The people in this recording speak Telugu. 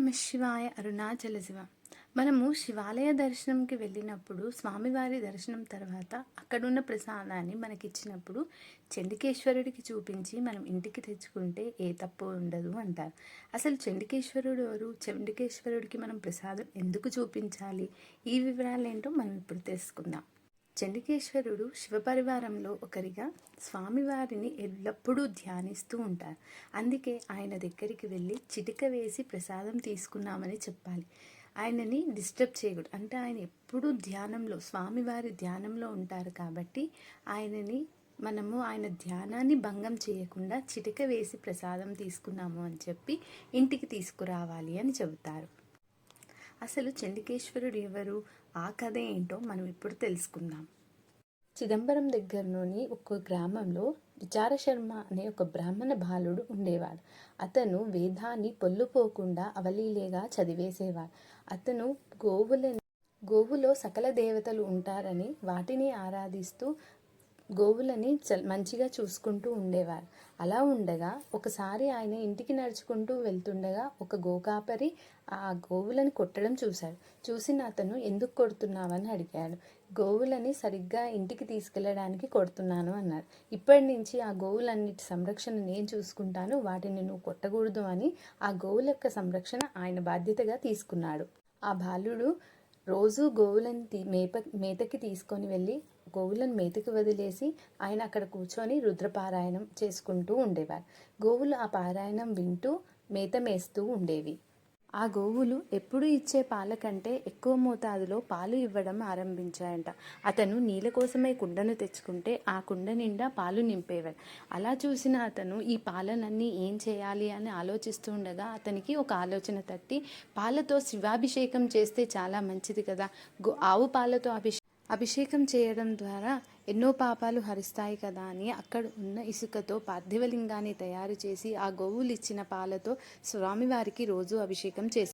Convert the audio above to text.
నమ శివాయ అరుణాచల శివ. మనము శివాలయ దర్శనంకి వెళ్ళినప్పుడు స్వామివారి దర్శనం తర్వాత అక్కడున్న ప్రసాదాన్ని మనకిచ్చినప్పుడు చండికేశ్వరుడికి చూపించి మనం ఇంటికి తెచ్చుకుంటే ఏ తప్పు ఉండదు అంటారు. అసలు చండికేశ్వరుడు ఎవరు? చండికేశ్వరుడికి మనం ప్రసాదం ఎందుకు చూపించాలి? ఈ వివరాలు ఏంటో మనం ఇప్పుడు తెలుసుకుందాం. చండికేశ్వరుడు శివపరివారంలో ఒకరిగా స్వామివారిని ఎల్లప్పుడూ ధ్యానిస్తూ ఉంటారు. అందుకే ఆయన దగ్గరికి వెళ్ళి చిటిక వేసి ప్రసాదం తీసుకున్నామని చెప్పాలి. ఆయనని డిస్టర్బ్ చేయకూడదు. అంటే ఆయన ఎప్పుడూ ధ్యానంలో స్వామివారి ధ్యానంలో ఉంటారు కాబట్టి ఆయనని మనము ఆయన ధ్యానాన్ని భంగం చేయకుండా చిటిక వేసి ప్రసాదం తీసుకున్నాము అని చెప్పి ఇంటికి తీసుకురావాలి అని చెబుతారు. అసలు చండికేశ్వరుడు ఎవరు? ఆ కథ ఏంటో మనం ఇప్పుడు తెలుసుకుందాం. చిదంబరం దగ్గరలోని ఒక గ్రామంలో విచారశర్మ అనే ఒక బ్రాహ్మణ బాలుడు ఉండేవాడు. అతను వేదాన్ని పొల్లుపోకుండా అవలీలేగా చదివేసేవాడు. అతను గోవులని గోవులో సకల దేవతలు ఉంటారని వాటిని ఆరాధిస్తూ గోవులని చ మంచిగా చూసుకుంటూ ఉండేవారు. అలా ఉండగా ఒకసారి ఆయన ఇంటికి నడుచుకుంటూ వెళ్తుండగా ఒక గోకాపరి ఆ గోవులను కొట్టడం చూశాడు. చూసిన అతను ఎందుకు కొడుతున్నావని అడిగాడు. గోవులని సరిగ్గా ఇంటికి తీసుకెళ్ళడానికి కొడుతున్నాను అన్నాడు. ఇప్పటి నుంచి ఆ గోవులన్నిటి సంరక్షణ నేను చూసుకుంటాను. వాటిని నువ్వు కొట్టకూడదు అని ఆ గోవుల యొక్క సంరక్షణ ఆయన బాధ్యతగా తీసుకున్నాడు. ఆ బాలుడు రోజు గోవులను తీ మేప మేతకి తీసుకొని వెళ్ళి గోవులను మేతకి వదిలేసి ఆయన అక్కడ కూర్చొని రుద్రపారాయణం చేసుకుంటూ ఉండేవారు. గోవులు ఆ పారాయణం వింటూ మేత మేస్తూ ఉండేవి. ఆ గోవులు ఎప్పుడు ఇచ్చే పాల కంటే ఎక్కువ మోతాదులో పాలు ఇవ్వడం ఆరంభించాయంట. అతను నీళ్ళ కోసమే కుండను తెచ్చుకుంటే ఆ కుండ నిండా పాలు నింపేవాడు అలా చూసిన అతను ఈ పాలనన్నీ ఏం చేయాలి అని ఆలోచిస్తూ ఉండగా అతనికి ఒక ఆలోచన తట్టి పాలతో శివాభిషేకం చేస్తే చాలా మంచిది కదా. గో ఆవు పాలతో అభిషేకం అభిషేకం చేయడం ద్వారా ఎన్నో పాపాలు హరిస్తాయి కదా అని అక్కడ ఉన్న ఇసుకతో పార్థివలింగాన్ని తయారు చేసి ఆ గోవులు ఇచ్చిన పాలతో స్వామివారికి రోజు అభిషేకం చేసి